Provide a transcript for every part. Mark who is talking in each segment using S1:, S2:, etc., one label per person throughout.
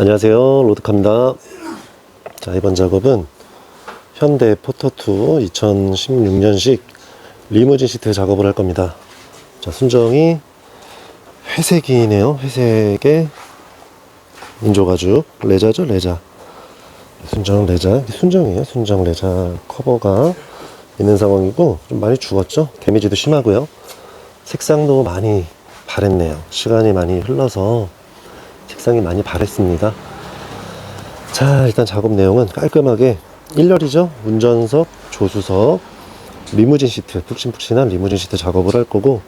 S1: 안녕하세요. 로드카입니다. 자 이번 작업은 현대 포터2 2016년식 리무진 시트 작업을 할 겁니다. 자 순정이 회색이네요. 회색의 인조가죽 레자죠 레자. 순정 레자. 순정이에요. 순정 레자 커버가 있는 상황이고 좀 많이 죽었죠? 데미지도 심하고요. 색상도 많이 바랬네요. 시간이 많이 흘러서 색상이 많이 바랬습니다. 자, 일단 작업 내용은 깔끔하게 1열이죠. 운전석, 조수석, 리무진 시트, 푹신푹신한 리무진 시트 작업을 할 거고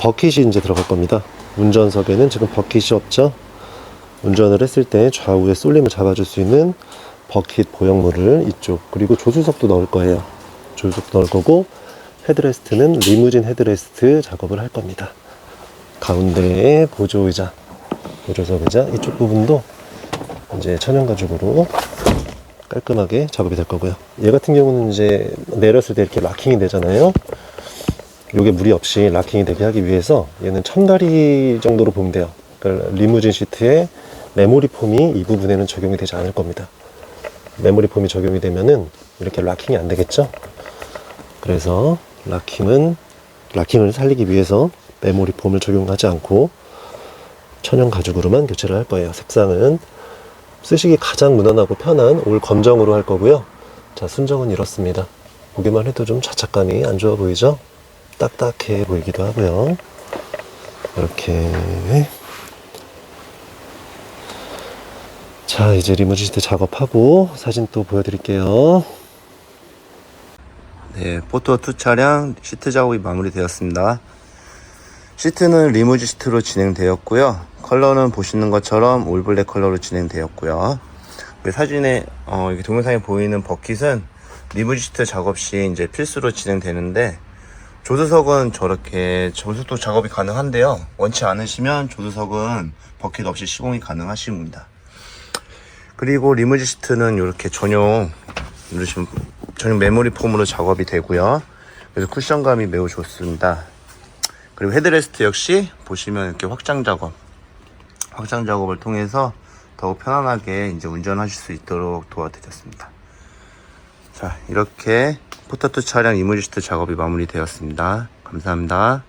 S1: 버킷이 이제 들어갈 겁니다. 운전석에는 지금 버킷이 없죠. 운전을 했을 때 좌우에 쏠림을 잡아줄 수 있는 버킷 보형물을 이쪽 그리고 조수석도 넣을 거예요. 조수석도 넣을 거고 헤드레스트는 리무진 헤드레스트 작업을 할 겁니다. 가운데에 보조 의자 보조석 의자 이쪽 부분도 이제 천연 가죽으로 깔끔하게 작업이 될 거고요. 얘 같은 경우는 이제 내렸을 때 이렇게 락킹이 되잖아요. 요게 무리 없이 락킹이 되게 하기 위해서 얘는 첨다리 정도로 보면 돼요. 그러니까 리무진 시트에 메모리 폼이 이 부분에는 적용이 되지 않을 겁니다. 메모리 폼이 적용이 되면은 이렇게 락킹이 안 되겠죠? 그래서 락킹은 락킹을 살리기 위해서 메모리 폼을 적용하지 않고 천연 가죽으로만 교체를 할 거예요. 색상은 쓰시기 가장 무난하고 편한 올 검정으로 할 거고요. 자, 순정은 이렇습니다. 보기만 해도 좀 자착감이 안 좋아 보이죠? 딱딱해 보이기도 하고요. 이렇게. 자, 이제 리무진 시트 작업하고 사진 또 보여드릴게요.
S2: 네, 포토 2 차량 시트 작업이 마무리되었습니다. 시트는 리무진 시트로 진행되었고요. 컬러는 보시는 것처럼 올블랙 컬러로 진행되었고요. 사진에 어, 동영상에 보이는 버킷은 리무진 시트 작업 시 이제 필수로 진행되는데 조수석은 저렇게 조수도 작업이 가능한데요. 원치 않으시면 조수석은 버킷 없이 시공이 가능하십니다. 그리고 리무진 시트는 이렇게 전용 누르시면 전용 메모리 폼으로 작업이 되고요. 그래서 쿠션감이 매우 좋습니다. 그리고 헤드레스트 역시 보시면 이렇게 확장 작업, 확장 작업을 통해서 더욱 편안하게 이제 운전하실 수 있도록 도와드렸습니다. 자, 이렇게 포타투 차량 이무지스트 작업이 마무리되었습니다. 감사합니다.